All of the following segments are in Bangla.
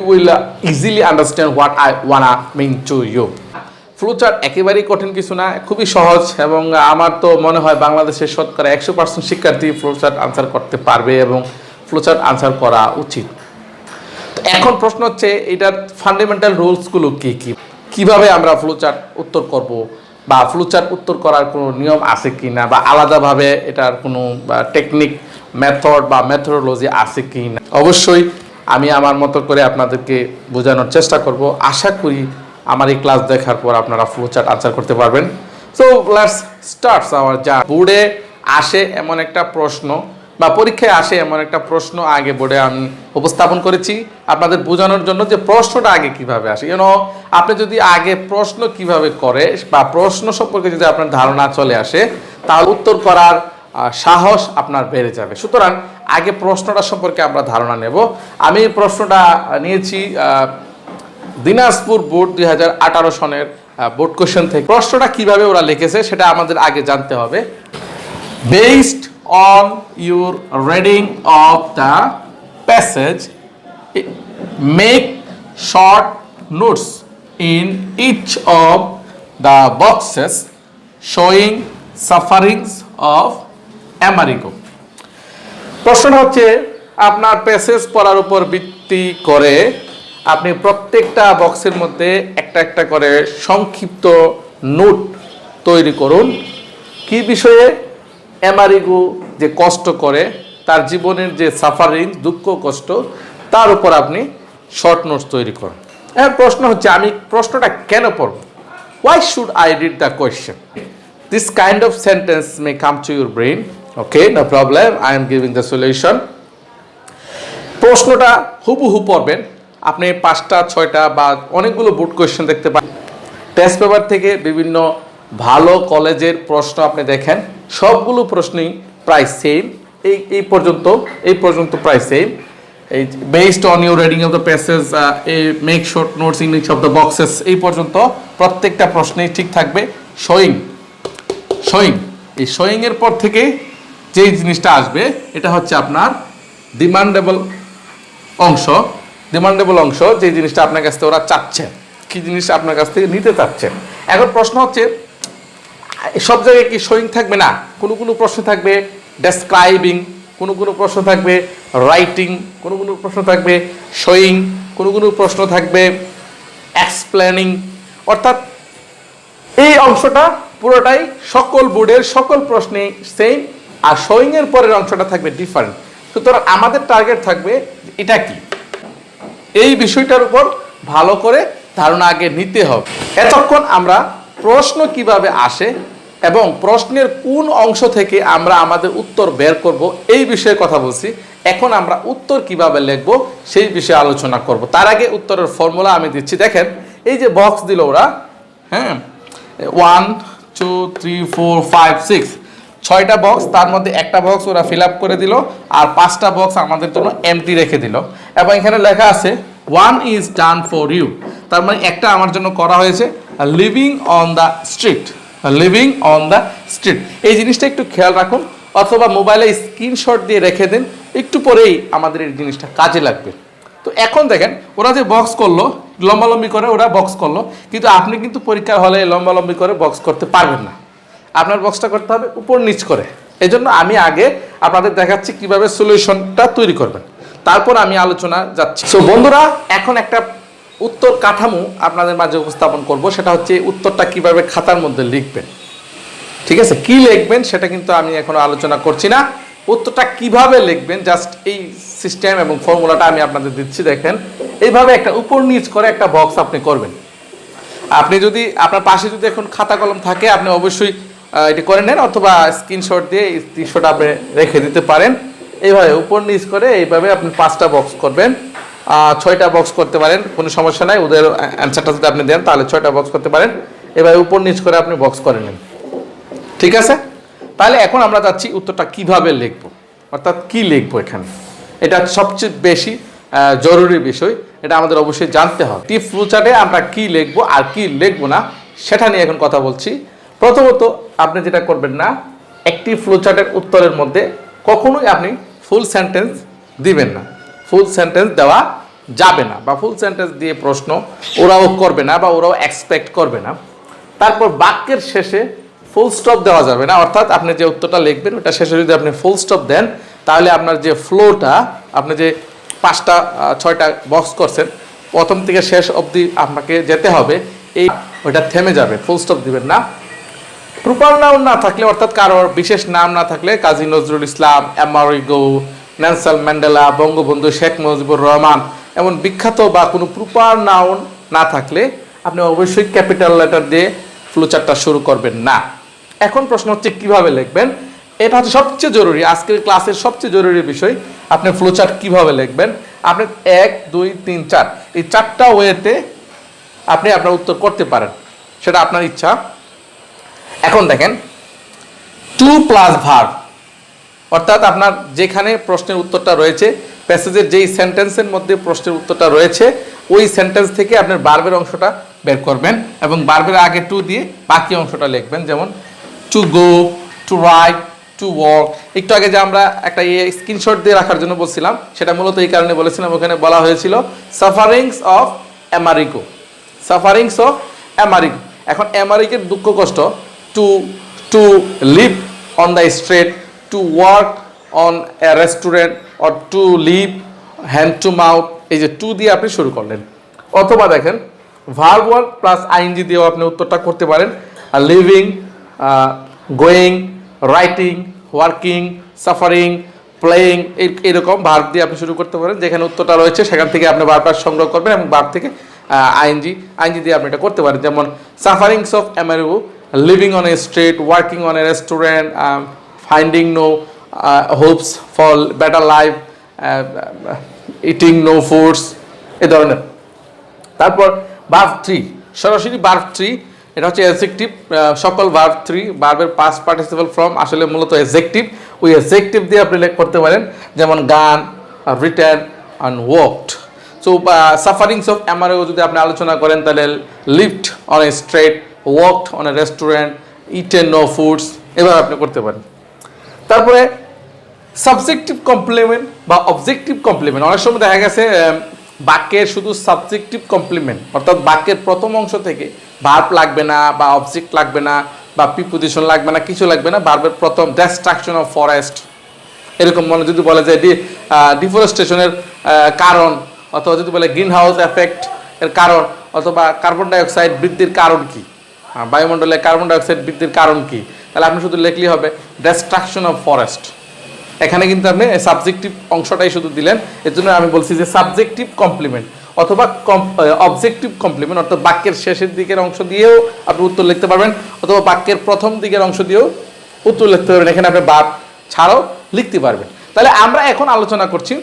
will uh, easily understand what I wanna mean to you. Flowchart একেবারেই কঠিন কিছু না খুবই সহজ এবং আমার তো মনে হয় বাংলাদেশের শতকরা একশো পার্সেন্ট শিক্ষার্থী ফ্লোচার্ট আনসার করতে পারবে এবং ফ্লোচার্ট আনসার করা উচিত। এখন প্রশ্ন হচ্ছে এটার ফান্ডামেন্টাল রুলসগুলো কি কি? কীভাবে আমরা ফ্লোচার্ট উত্তর করব বা ফ্লোচার্ট উত্তর করার কোনো নিয়ম আছে কি না বা আলাদাভাবে এটার কোনো টেকনিক মেথড বা মেথোডোলজি আছে কি না অবশ্যই আমি আমার মতো করে আপনাদেরকে বোঝানোর চেষ্টা করব। আশা করি আমার এই ক্লাস দেখার পর আপনারা ফ্লোচার্ট আনসার করতে পারবেন। সো লেটস স্টার্টস আওয়ার যা বোর্ডে আসে এমন একটা প্রশ্ন বা পরীক্ষায় আসে এমন একটা প্রশ্ন আগে বোর্ডে আমি উপস্থাপন করেছি। আপনাদের বোঝানোর জন্য যে প্রশ্নটা আগে কীভাবে আসে। ইউনো আপনি যদি আগে প্রশ্ন কীভাবে করে বা প্রশ্ন সম্পর্কে যদি আপনার ধারণা চলে আসে, তাহলে উত্তর করার সাহস আপনার বেড়ে যাবে। সুতরাং আগে প্রশ্নটা সম্পর্কে আমরা ধারণা নেব। আমি প্রশ্নটা নিয়েছি দিনাজপুর বোর্ড দুই হাজার আঠারো সনের বোর্ড কোশ্চেন থেকে। প্রশ্নটা কীভাবে ওরা লিখেছে সেটা আমাদের আগে জানতে হবে। Based on your reading of the passage make short notes in in of the boxes showing sufferings of Amerigo প্রশ্নটা হচ্ছে, আপনার প্যাসেজ পড়ার উপর ভিত্তি করে আপনি প্রত্যেকটা বক্সের মধ্যে একটা একটা করে সংক্ষিপ্ত নোট তৈরি করুন। কি বিষয়ে এমারিগু যে কষ্ট করে, তার জীবনের যে সাফারিং দুঃখ, কষ্ট, তার উপর আপনি শর্ট নোটস তৈরি করুন। এর প্রশ্ন হচ্ছে, আমি প্রশ্নটা কেন পড়ব? Why should I read the question this kind of sentence may come to your brain. Okay, no problem. I am giving the solution. প্রশ্নটা হুবহু পড়বেন। আপনি পাঁচটা, ছয়টা বা অনেকগুলো বুট কোয়েশ্চেন দেখতে পান টেস্ট পেপার থেকে বিভিন্ন ভালো কলেজের প্রশ্ন আপনি দেখেন। সবগুলো প্রশ্নই প্রায় সেম এই এই পর্যন্ত এই পর্যন্ত প্রায় সেম এই based on your reading of the passage এই make short notes each of the boxes এই পর্যন্ত প্রত্যেকটা প্রশ্নেই ঠিক থাকবে। শোয়িং শোয়িং এই শোয়িং এর পর থেকে যেই জিনিসটা আসবে, এটা হচ্ছে আপনার ডিমান্ডেবল অংশ। ডিমান্ডেবল অংশ যে জিনিসটা আপনার কাছ থেকে ওরা চাচ্ছে, কি জিনিস আপনার কাছ থেকে নিতে চাচ্ছে। এখন প্রশ্ন হচ্ছে, সব জায়গায় কি শোয়িং থাকবে? না, কোনো কোনো প্রশ্ন থাকবে ডেসক্রাইবিং কোনো কোনো প্রশ্ন থাকবে রাইটিং কোনো কোনো প্রশ্ন থাকবে শোয়িং কোনো কোনো প্রশ্ন থাকবে এক্সপ্লেনিং অর্থাৎ এই অংশটা পুরোটাই সকল বোর্ডের সকল প্রশ্নে সেম আর শোয়িং এর পরের অংশটা থাকবে ডিফারেন্ট সুতরাং আমাদের টার্গেট থাকবে এটা কি? এই বিষয়টার উপর ভালো করে ধারণা আগে নিতে হবে। এতক্ষণ আমরা প্রশ্ন কীভাবে আসে এবং প্রশ্নের কোন অংশ থেকে আমরা আমাদের উত্তর বের করব, এই বিষয়ে কথা বলছি। এখন আমরা উত্তর কীভাবে লিখব, সেই বিষয়ে আলোচনা করব। তার আগে উত্তরের ফর্মুলা আমি দিচ্ছি। দেখেন, এই যে বক্স দিল ওরা হ্যাঁ? One two three four five six ছয়টা বক্স তার মধ্যে একটা বক্স ওরা ফিল করে দিল আর পাঁচটা বক্স আমাদের জন্য এমটি রেখে দিল। এবং এখানে লেখা আছে one is done for you তার মানে একটা আমার জন্য করা হয়েছে living on the street living on the street এই জিনিসটা একটু খেয়াল রাখুন, অথবা মোবাইলে স্ক্রিনশট দিয়ে রেখে দিন, একটু পরেই আমাদের এই জিনিসটা কাজে লাগবে। তো এখন দেখেন, ওরা যে বক্স করল, লম্বালম্বি করে ওরা বক্স করল, কিন্তু আপনি কিন্তু পরীক্ষার হলে লম্বালম্বি করে বক্স করতে পারবেন না। আপনার বক্সটা করতে হবে উপর নিচ করে। এই জন্য আমি আগে আপনাদের দেখাচ্ছি কীভাবে সলিউশনটা তৈরি করবেন। তারপর আমি আলোচনা যাচ্ছি। সো বন্ধুরা এখন একটা উত্তর কাঠামো আপনাদের মাঝে উপস্থাপন করব সেটা হচ্ছে উত্তরটা কীভাবে খাতার মধ্যে লিখবেন। ঠিক আছে? কি লিখবেন সেটা কিন্তু আমি এখনও আলোচনা করছি না। উত্তরটা কীভাবে লিখবেন? জাস্ট এই সিস্টেম এবং ফর্মুলাটা আমি আপনাদের দিচ্ছি দেখেন। এইভাবে একটা উপর নিচ করে একটা বক্স আপনি করবেন। আপনি যদি আপনার পাশে যদি এখন খাতা কলম থাকে আপনি অবশ্যই এটি করে নেন অথবা স্ক্রিনশট দিয়ে স্ক্রিনশট আপনি রেখে দিতে পারেন। এইভাবে উপর নিচ করে এইভাবে আপনি পাঁচটা বক্স করবেন। ছয়টা বক্স করতে পারেন, কোনো সমস্যা নাই। ওদের অ্যান্সারটা যদি আপনি দেন, তাহলে ছয়টা বক্স করতে পারেন। এভাবে উপর নিচ করে আপনি বক্স করে নেন। ঠিক আছে? তাহলে এখন আমরা যাচ্ছি উত্তরটা কীভাবে লিখব? অর্থাৎ কি লিখব এখানে? এটা সবচেয়ে বেশি জরুরি বিষয়। এটা আমাদের অবশ্যই জানতে হবে। টি ফ্লুচার্টে আমরা কি লিখব আর কি লিখব না, সেটা নিয়ে এখন কথা বলছি। প্রথমত আপনি যেটা করবেন না, একটি ফ্লোচার্টের উত্তরের মধ্যে কখনোই আপনি ফুল সেন্টেন্স দিবেন না। ফুল সেন্টেন্স দেওয়া যাবে না বা ফুল সেন্টেন্স দিয়ে প্রশ্ন ওরাও করবে না বা ওরাও এক্সপেক্ট করবে না। তারপর বাক্যের শেষে ফুল স্টপ দেওয়া যাবে না। অর্থাৎ আপনি যে উত্তরটা লিখবেন, ওটা শেষে যদি আপনি ফুল স্টপ দেন, তাহলে আপনার যে ফ্লোটা আপনি যে পাঁচটা ছয়টা বক্স করছেন, প্রথম থেকে শেষ অবধি আপনাকে যেতে হবে। এই ওইটা থেমে যাবে ফুল স্টপ দিবেন না। প্রপার নাম না থাকলে, অর্থাৎ কারোর বিশেষ নাম না থাকলে, Kazi Nazrul Islam Amerigo Nelson Mandela, Bangabandhu Sheikh Mujibur Rahman, এমন বিখ্যাত বা কোনো প্রপার নাউন না থাকলে আপনি অবশ্যই ক্যাপিটাল লেটার দিয়ে ফ্লোচারটা শুরু করবেন না। এখন প্রশ্ন হচ্ছে, কীভাবে লিখবেন? এটা হচ্ছে সবচেয়ে জরুরি, আজকের ক্লাসের সবচেয়ে জরুরি বিষয়, আপনি ফ্লোচার্ট কীভাবে লিখবেন? আপনি এক, দুই, তিন, চার, এই চারটা ওয়েতে আপনি আপনার উত্তর করতে পারেন, সেটা আপনার ইচ্ছা। এখন দেখেন টু প্লাস ভার্ব অর্থাৎ আপনার যেখানে প্রশ্নের উত্তরটা রয়েছে প্যাসেজের যেই সেন্টেন্সের মধ্যে প্রশ্নের উত্তরটা রয়েছে, ওই সেন্টেন্স থেকে আপনার বার্বের অংশটা বের করবেন এবং বার্বের আগে টু দিয়ে বাকি অংশটা লিখবেন, যেমন to go to write to work একটু আগে যে আমরা একটা ইয়ে স্ক্রিনশট দিয়ে রাখার জন্য বলছিলাম, সেটা মূলত এই কারণে বলেছিলাম, ওখানে বলা হয়েছিল sufferings of America sufferings of America এখন অ্যামারিকের দুঃখ কষ্ট to to live on the street to work on a restaurant or to live hand to mouth এই যে টু দিয়ে আপনি শুরু করলেন। অথবা দেখেন ভার্ব ওয়ান প্লাস আইনজি দিয়েও আপনি উত্তরটা করতে পারেন। Living going writing working suffering playing এরকম ভার্ব দিয়ে আপনি শুরু করতে পারেন। যেখানে উত্তরটা রয়েছে, সেখান থেকে আপনি বারবার সংগ্রহ করবেন এবং ভার্ব থেকে আইনজি আইনজি দিয়ে আপনি এটা করতে পারেন। যেমন sufferings of Amerigo living on a street working on a restaurant finding no hopes for better life eating no foods এ ধরনের। তারপর বার্ভ থ্রি সরাসরি বার্ভ থ্রি এটা হচ্ছে এজেক্টিভ সকল বার্ভ থ্রি বার্বের পাস পার্টিসিপাল ফর্ম আসলে মূলত এজেক্টিভ ওই এজেক্টিভ দিয়ে আপনি লেখ করতে পারেন, যেমন gone return and walked so sufferings of Amerigo যদি আপনি আলোচনা করেন, তাহলে lived on a street walked on a restaurant eaten no foods এভাবে আপনি করতে পারেন। তারপরে সাবজেক্টিভ কমপ্লিমেন্ট বা অবজেক্টিভ কমপ্লিমেন্ট অনেক সময় দেখা গেছে বাক্যের শুধু সাবজেক্টিভ কমপ্লিমেন্ট অর্থাৎ বাক্যের প্রথম অংশ থেকে ভার্ব লাগবে না বা অবজেক্ট লাগবে না বা প্রিপোজিশন লাগবে না, কিছু লাগবে না ভার্বের প্রথম ডিস্ট্রাকশন অফ ফরেস্ট এরকম মনে যদি বলে যে ডিফরেস্টেশনের কারণ, অথবা যদি বলে গ্রিন হাউস এফেক্ট এর কারণ, অথবা কার্বন ডাইঅক্সাইড বৃদ্ধির কারণ কি? বায়ুমণ্ডলে কার্বন ডাইঅক্সাইড বৃদ্ধির কারণ কি? তাহলে আপনি শুধু লিখলেই হবে ডিস্ট্রাকশন অফ ফরেস্ট এখানে কিন্তু আপনি সাবজেক্টিভ অংশটাই শুধু দিলেন, এর জন্য আমি বলছি যে সাবজেক্টিভ কমপ্লিমেন্ট অথবা অবজেক্টিভ কমপ্লিমেন্ট অর্থাৎ বাক্যের শেষের দিকের অংশ দিয়েও আপনি উত্তর লিখতে পারবেন, অথবা বাক্যের প্রথম দিকের অংশ দিয়েও উত্তর লিখতে পারবেন। এখানে আপনি বাপ ছাড়াও লিখতে পারবেন। তাহলে আমরা এখন আলোচনা করছি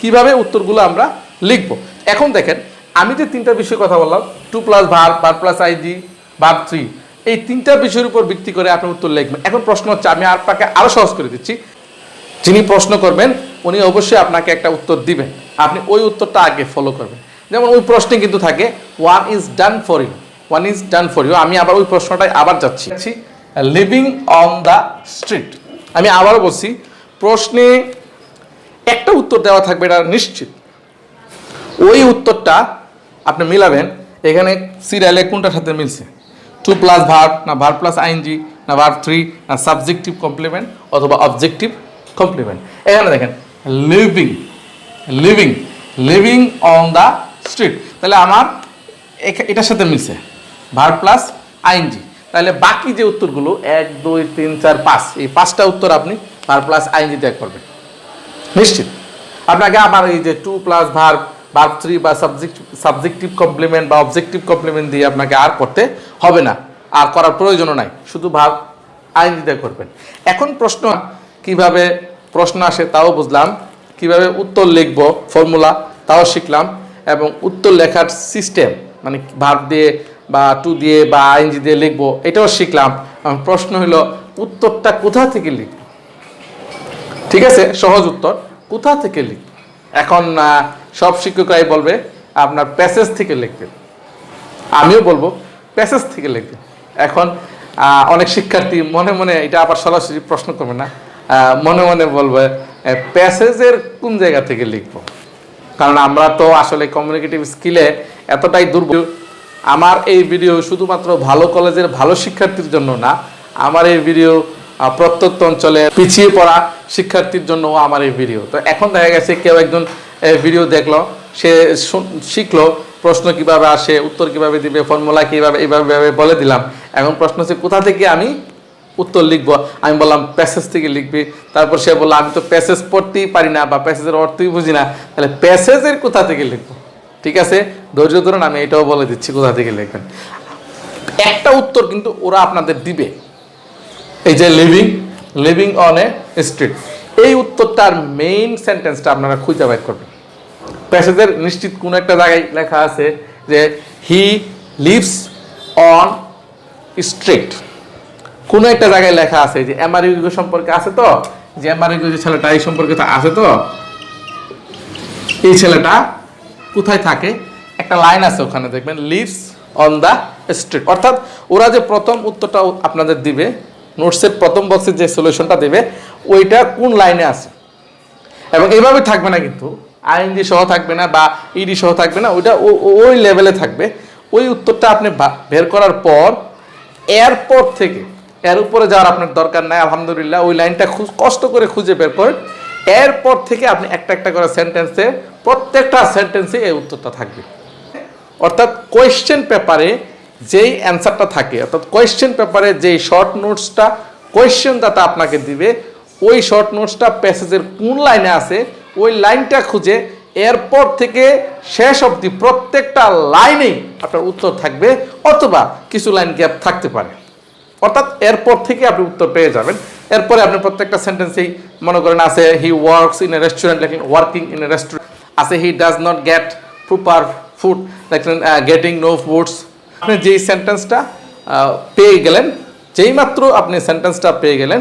কীভাবে উত্তরগুলো আমরা লিখব। এখন দেখেন, আমি যে তিনটা বিষয়ে কথা বললাম two plus verb verb plus ID ভার থ্রি এই তিনটা বিষয়ের উপর ভিত্তি করে আপনি উত্তর লিখবেন। এখন প্রশ্ন হচ্ছে, আমি আপনাকে আরও সহজ করে দিচ্ছি। যিনি প্রশ্ন করবেন, উনি অবশ্যই আপনাকে একটা উত্তর দিবেন। আপনি ওই উত্তরটা আগে ফলো করবেন। যেমন ওই প্রশ্নে কিন্তু থাকে one is done for you one is done for you আমি আবার ওই প্রশ্নটাই আবার যাচ্ছি। লিভিং অন দ্য স্ট্রিট আমি আবারও বলছি, প্রশ্নে একটা উত্তর দেওয়া থাকবে, এটা নিশ্চিত। ওই উত্তরটা আপনি মিলাবেন। এখানে সিরিয়ালে কোনটার সাথে মিলছে? টু প্লাস ভার্ব না ভার্ব প্লাস আইনজি না ভার্ব থ্রি না সাবজেক্টিভ কমপ্লিমেন্ট অথবা অবজেক্টিভ কমপ্লিমেন্ট এখানে দেখেন living living living on the street তাহলে আমার এটার সাথে মিলছে ভার্ব প্লাস আইনজি তাহলে বাকি যে উত্তরগুলো, এক, দুই, তিন, চার, পাঁচ, এই পাঁচটা উত্তর আপনি ভার্ব প্লাস আইনজি দিয়ে করবেন। নিশ্চিত? আপনাকে আবার এই যে to plus verb verb three বা সাবজেক্ট সাবজেক্টিভ কমপ্লিমেন্ট বা অবজেক্টিভ কমপ্লিমেন্ট দিয়ে আপনাকে আর করতে হবে না। আর করার প্রয়োজনও নাই। শুধু ভার্ব আইন দিতে করবেন। এখন প্রশ্ন, কীভাবে প্রশ্ন আসে তাও বুঝলাম, কীভাবে উত্তর লিখব ফর্মুলা তাও শিখলাম, এবং উত্তর লেখার সিস্টেম মানে ভার্ব দিয়ে বা টু দিয়ে বা আইনজি দিয়ে লিখব, এটাও শিখলাম। প্রশ্ন হলো, উত্তরটা কোথা থেকে লিখব? ঠিক আছে, সহজ উত্তর। কোথা থেকে লিখব? এখন সব শিক্ষকরাই বলবে, আপনার প্যাসেজ থেকে লিখবেন। আমিও বলব প্যাসেজ থেকে লিখবেন। এখন অনেক শিক্ষার্থী মনে মনে, এটা আবার সরাসরি প্রশ্ন করবে না মনে মনে বলবে প্যাসেজের কোন জায়গা থেকে লিখব? কারণ আমরা তো আসলে কমিউনিকেটিভ স্কিলে এতটাই দুর্বল। আমার এই ভিডিও শুধুমাত্র ভালো কলেজের ভালো শিক্ষার্থীর জন্য না, আমার এই ভিডিও প্রত্যন্ত অঞ্চলে পিছিয়ে পড়া শিক্ষার্থীর জন্য আমার এই ভিডিও তো এখন দেখা গেছে কেউ একজন ভিডিও দেখল, সে শিখলো, প্রশ্ন কীভাবে আসে, উত্তর কীভাবে দিবে ফর্মুলা কীভাবে, এইভাবে বলে দিলাম। এখন প্রশ্ন হচ্ছে, কোথা থেকে আমি উত্তর লিখব? আমি বললাম প্যাসেজ থেকে লিখবি। তারপর সে বলল, আমি তো প্যাসেজ পড়তেই পারি না বা প্যাসেজের অর্থই বুঝি না। তাহলে প্যাসেজের কোথা থেকে লিখব? ঠিক আছে? ধৈর্য ধরুন, আমি এটাও বলে দিচ্ছি, কোথা থেকে লিখবেন। একটা উত্তর কিন্তু ওরা আপনাদের দিবে। এই যে living living on a street এই উত্তরটার মেইন সেন্টেন্সটা আপনারা খুঁজে বের করবেন। প্যাসেজের নিশ্চিত কোনো একটা জায়গায় লেখা আছে যে হি লিভস অন স্ট্রিট। কোনো একটা জায়গায় লেখা আছে যে এমআরইউ সম্পর্কে আছে তো? যে এমআরইউ যে ছেলেটা, এই সম্পর্কে তো আছে তো? এই ছেলেটা কোথায় থাকে? একটা লাইন আছে ওখানে, দেখবেন, লিভস অন দ্য স্ট্রিট। অর্থাৎ ওরা যে প্রথম উত্তরটা আপনাদের দিবে, নোটসের প্রথম বক্সের যে সলিউশনটা দেবে, ওইটা কোন লাইনে আছে? এবং এইভাবে থাকবে না কিন্তু। আইএনজি সহ থাকবে না বা ইডি সহ থাকবে না, ওইটা ওই লেভেলে থাকবে। ওই উত্তরটা আপনি বের করার পর এরপর থেকে, এর উপরে যাওয়ার আপনার দরকার নাই, আলহামদুলিল্লাহ, ওই লাইনটা খুব কষ্ট করে খুঁজে বের করেন। এরপর থেকে আপনি একটা একটা করে সেন্টেন্সে প্রত্যেকটা সেন্টেন্সে এই উত্তরটা থাকবে। অর্থাৎ কোয়েশ্চেন পেপারে যেই অ্যান্সারটা থাকে, অর্থাৎ কোয়েশ্চেন পেপারে যেই শর্ট নোটসটা কোয়েশ্চেনটাতে আপনাকে দিবে, ওই শর্ট নোটসটা প্যাসেজের কোন লাইনে আছে ওই লাইনটা খুঁজে এরপর থেকে শেষ অবধি প্রত্যেকটা লাইনেই আপনার উত্তর থাকবে, অথবা কিছু লাইন গ্যাপ থাকতে পারে। অর্থাৎ এরপর থেকে আপনি উত্তর পেয়ে যাবেন। এরপরে আপনি প্রত্যেকটা সেন্টেন্সেই মনে করেন আছে he works in a restaurant লেখেন ওয়ার্কিং ইন এ রেস্টুরেন্ট আছে he does not get proper food লেখেন গেটিং নো ফুডস আপনি যেই সেন্টেন্সটা পেয়ে গেলেন যেই মাত্র আপনি সেন্টেন্সটা পেয়ে গেলেন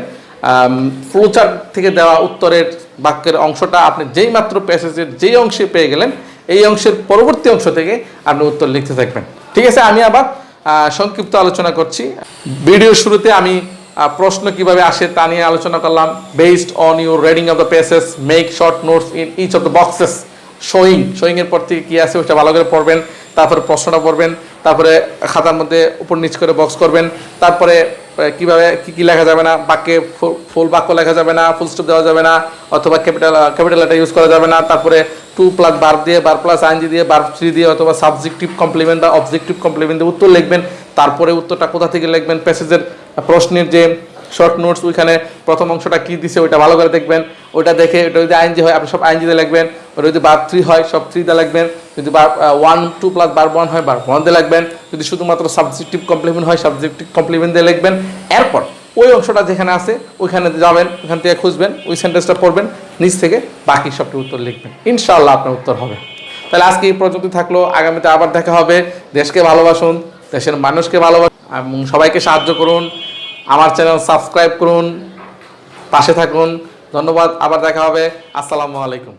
ফ্লোচার্ট থেকে দেওয়া উত্তরের বাক্যের অংশটা আপনি যেই মাত্র প্যাসেজের যেই অংশে পেয়ে গেলেন, এই অংশের পরবর্তী অংশ থেকে আপনি উত্তর লিখতে থাকবেন। ঠিক আছে, আমি আবার সংক্ষিপ্ত আলোচনা করছি। ভিডিও শুরুতে আমি প্রশ্ন কীভাবে আসে তা নিয়ে আলোচনা করলাম। Based on your reading of the passage make short notes in each of the boxes showing showing এর পর থেকে কী আছে ওটা ভালো করে পড়বেন, তারপরে প্রশ্নটা পড়বেন। তারপরে খাতার মধ্যে উপর নিচ করে বক্স করবেন। তারপরে কীভাবে, কি কি লেখা যাবে না? বাক্যে ফুল বাক্য লেখা যাবে না ফুল স্টপ দেওয়া যাবে না, অথবা ক্যাপিটাল ক্যাপিটাল এটা ইউজ করা যাবে না। তারপরে টু প্লাস বার দিয়ে বার প্লাস আইনজি দিয়ে বার থ্রি দিয়ে, অথবা সাবজেক্টিভ কমপ্লিমেন্ট বা অবজেক্টিভ কমপ্লিমেন্ট দিয়ে উত্তর লিখবেন। তারপরে উত্তরটা কোথা থেকে লিখবেন? প্যাসেজের প্রশ্নের যে শর্ট নোটস ওইখানে প্রথম অংশটা কী দিছে ওইটা ভালো করে দেখবেন। ওইটা দেখে ওটা যদি আইনজি হয়, আপনি সব আইনজিতে লিখবেন ওটা যদি বার থ্রি হয়, সব থ্রিতে লিখবেন যদি বার ওয়ান টু প্লাস বার ওয়ান হয় বার ওয়ান দিয়ে লিখবেন যদি শুধুমাত্র সাবজেক্টিভ কমপ্লিমেন্ট হয় সাবজেক্টিভ কমপ্লিমেন্ট দিয়ে লিখবেন। এরপর ওই অংশটা যেখানে আছে, ওইখানে যাবেন ওখান থেকে খুঁজবেন, ওই সেন্টেন্সটা পড়বেন, নিচ থেকে বাকি সবটি উত্তর লিখবেন। ইনশাআল্লাহ আপনার উত্তর হবে। তাহলে আজকে এই পর্যন্ত থাকল। আগামীতে আবার দেখা হবে। দেশকে ভালোবাসুন, দেশের মানুষকে ভালোবাসুন, এবং সবাইকে সাহায্য করুন। আমার চ্যানেল সাবস্ক্রাইব করুন পাশে থাকুন। ধন্যবাদ আবার দেখা হবে। আসসালামু আলাইকুম।